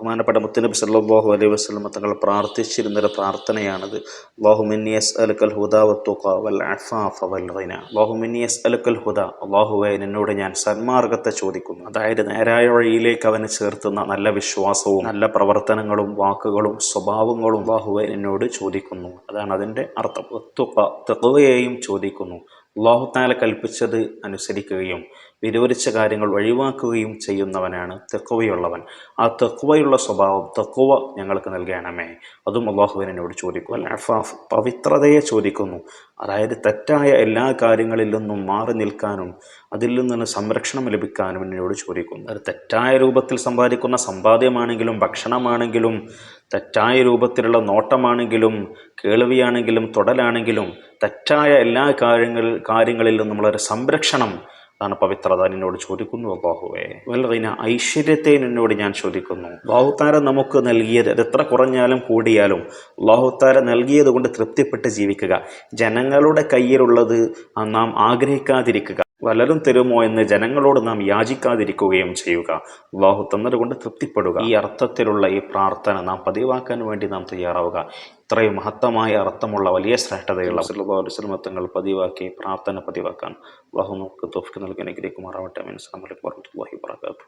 ബഹുമാനപ്പെട്ട മുത്തനബി സല്ലാഹു അലൈഹി വസ്ലമ തങ്ങൾ പ്രാർത്ഥിച്ചിരുന്നൊരു പ്രാർത്ഥനയാണിത്. ബാഹുമിനിയസ് അലുക്കൽ ഹുദ ബാഹുമിനിയസ് വൽ അഫാഫ വൽ അസ്അലുക്കൽ ഹുദ. അല്ലാഹുവേ നിന്നോട് ഞാൻ സന്മാർഗത്തെ ചോദിക്കുന്നു. അതായത് നേരായ വഴിയിലേക്ക് അവനെ ചേർത്തുന്ന നല്ല വിശ്വാസവും നല്ല പ്രവർത്തനങ്ങളും വാക്കുകളും സ്വഭാവങ്ങളും അല്ലാഹുവേ എന്നോട് ചോദിക്കുന്നു. അതാണ് അതിന്റെ അർത്ഥം. തെക്കുവയെയും ചോദിക്കുന്നു. അള്ളാഹു താല കൽപ്പിച്ചത് അനുസരിക്കുകയും വിരോധിച്ച കാര്യങ്ങൾ ഒഴിവാക്കുകയും ചെയ്യുന്നവനാണ് തെക്കുവയുള്ളവൻ. ആ തെക്കുവയുള്ള സ്വഭാവം തെക്കുവ ഞങ്ങൾക്ക് നൽകണമേ. അതും അള്ളാഹുവിനോട് ചോദിക്കും. അല്ല അഫാഫ് പവിത്രതയെ ചോദിക്കുന്നു. അതായത് തെറ്റായ എല്ലാ കാര്യങ്ങളിൽ നിന്നും മാറി നിൽക്കാനും അതിൽ നിന്ന് സംരക്ഷണം ലഭിക്കാനും എന്നോട് ചോദിക്കുന്നു. അത് തെറ്റായ രൂപത്തിൽ സമ്പാദിക്കുന്ന സമ്പാദ്യമാണെങ്കിലും ഭക്ഷണമാണെങ്കിലും തെറ്റായ രൂപത്തിലുള്ള നോട്ടമാണെങ്കിലും കേൾവിയാണെങ്കിലും തൊടലാണെങ്കിലും തെറ്റായ എല്ലാ കാര്യങ്ങൾ കാര്യങ്ങളിൽ നിന്നും നമ്മളൊരു സംരക്ഷണം അതാണ് പവിത്രത നിന്നോട് ചോദിക്കുന്നു ബാഹുവേ വല്ലതിന ഐശ്വര്യത്തെ നിന്നോട് ഞാൻ ചോദിക്കുന്നു. അള്ളാഹുത്താര നമുക്ക് നൽകിയത് എത്ര കുറഞ്ഞാലും കൂടിയാലും അള്ളാഹുത്താര നൽകിയത് കൊണ്ട് തൃപ്തിപ്പെട്ട് ജീവിക്കുക. ജനങ്ങളുടെ കയ്യിലുള്ളത് നാം ആഗ്രഹിക്കാതിരിക്കുക. വല്ലതും തരുമോ എന്ന് ജനങ്ങളോട് നാം യാചിക്കാതിരിക്കുകയും ചെയ്യുക. അള്ളാഹു തന്നതുകൊണ്ട് തൃപ്തിപ്പെടുക. ഈ അർത്ഥത്തിലുള്ള ഈ പ്രാർത്ഥന നാം പതിവാക്കാൻ വേണ്ടി നാം തയ്യാറാവുക. ഇത്രയും മഹത്തമായ അർത്ഥമുള്ള വലിയ ശ്രേഷ്ഠതയുള്ള സല്ലാസ്ലമത്തങ്ങൾ പതിവാക്കി പ്രാർത്ഥന പതിവാക്കാൻ അള്ളാഹു നമുക്ക് തോഫിക്ക് നൽകി അനുഗ്രഹിക്കുമാറാവട്ടെ. വർഹമത്തുള്ളാഹി വാബർക്കാത്തു